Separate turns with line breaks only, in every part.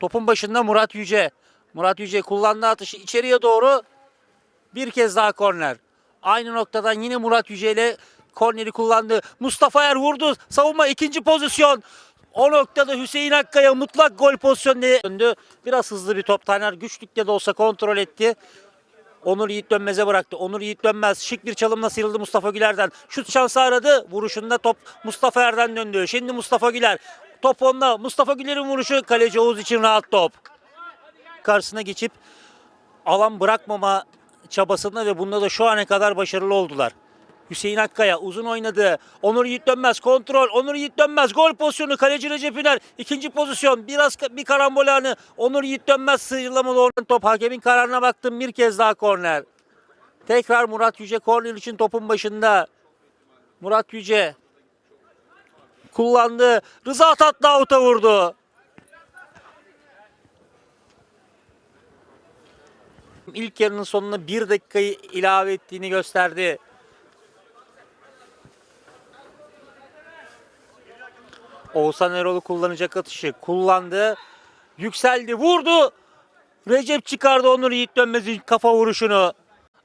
Topun başında Murat Yüce. Murat Yüce kullandığı atışı içeriye doğru bir kez daha korner. Aynı noktadan yine Murat Yüce ile korneri kullandı. Mustafa Er vurdu. Savunma ikinci pozisyon. O noktada Hüseyin Akkaya mutlak gol pozisyonuna döndü. Biraz hızlı bir top. Taner güçlükle de olsa kontrol etti. Onur Yiğit Dönmez'e bıraktı. Onur Yiğit Dönmez şık bir çalımla sıyrıldı Mustafa Güler'den. Şut şansı aradı. Vuruşunda top Mustafa Er'den döndü. Şimdi Mustafa Güler. Top onda. Mustafa Güler'in vuruşu kaleci Oğuz için rahat top. Karşısına geçip alan bırakmama çabasında ve bunda da şu ana kadar başarılı oldular. Hüseyin Akkaya uzun oynadı. Onur Yiğit Dönmez kontrol. Onur Yiğit Dönmez gol pozisyonu. Kaleci Recep Üner ikinci pozisyon. Biraz bir karambol anı. Onur Yiğit Dönmez sıyrılamadı oradan top. Hakemin kararına baktım. Bir kez daha korner. Tekrar Murat Yüce korner için topun başında. Murat Yüce kullandı. Rıza Tatlı avuta vurdu. İlk yarının sonuna bir dakikayı ilave ettiğini gösterdi. Oğuzhan Erol'u kullanacak atışı kullandı. Yükseldi, vurdu. Recep çıkardı Onur Yiğit Dönmez'in kafa vuruşunu.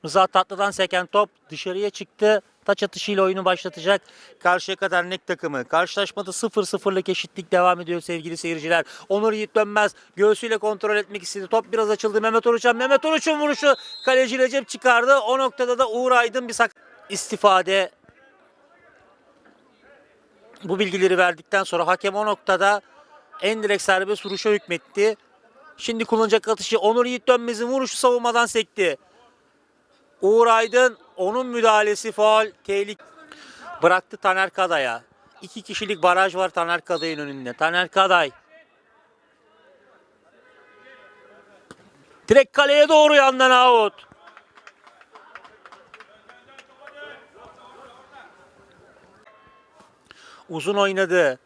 Rıza Tatlı'dan seken top dışarıya çıktı. Taç atışıyla oyunu başlatacak. Karşıya kadar nek takımı. Karşılaşmada 0-0'lık eşitlik devam ediyor sevgili seyirciler. Onur Yiğit Dönmez göğsüyle kontrol etmek istedi. Top biraz açıldı Mehmet Oruç'a. Mehmet Oruç'un vuruşu kaleci Recep çıkardı. O noktada da Uğur Aydın bir sak istifade bu bilgileri verdikten sonra hakem o noktada en direkt serbest vuruşa hükmetti. Şimdi kullanacak atışı Onur Yiğit Dönmez'in vuruşu savunmadan sekti. Uğur Aydın onun müdahalesi faul tehlike bıraktı Taner Kaday'a. İki kişilik baraj var Taner Kaday'ın önünde. Taner Kaday direkt kaleye doğru yandan out. Uzun oynadı.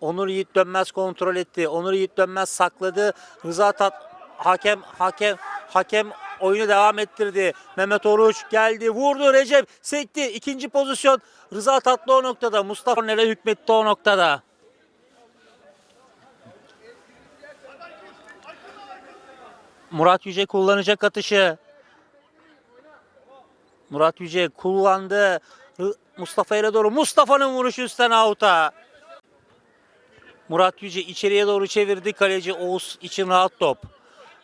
Onur Yiğit Dönmez kontrol etti. Onur Yiğit Dönmez sakladı. Rıza Tat hakem hakem hakem oyunu devam ettirdi. Mehmet Oruç geldi, vurdu Recep sekti. İkinci pozisyon Rıza Tatlı o noktada. Mustafa Nere hükmetti o noktada. Murat Yüce kullanacak atışı. Murat Yüce kullandı. Mustafa ile doğru. Mustafa'nın vuruşu üstten avuta. Murat Yüce içeriye doğru çevirdi. Kaleci Oğuz için rahat top.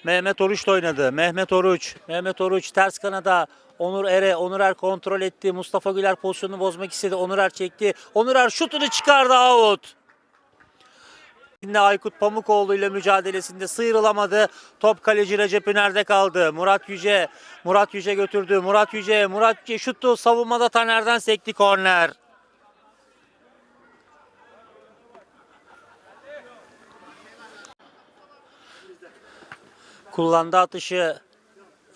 Mehmet Oruç da oynadı. Mehmet Oruç. Mehmet Oruç ters kanada. Onur Ere. Onur Er kontrol etti. Mustafa Güler pozisyonunu bozmak istedi. Onur Er çekti. Onur Er şutunu çıkardı out. Şimdi Aykut Pamukoğlu ile mücadelesinde sıyrılamadı. Top kaleci Recep Üner'de kaldı. Murat Yüce. Murat Yüce götürdü. Murat Yüce. Murat Yüce şuttu. Savunmada Taner'den sekti korner. Kullandı atışı.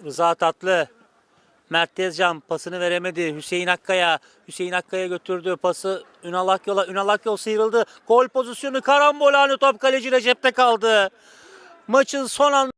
Rıza Tatlı. Mert Tezcan pasını veremedi. Hüseyin Akkaya. Hüseyin Akkaya götürdü pası Ünal Akyol'a. Ünal Akyol sıyrıldı. Gol pozisyonu karambol anı top kaleci Recep'te kaldı. Maçın son an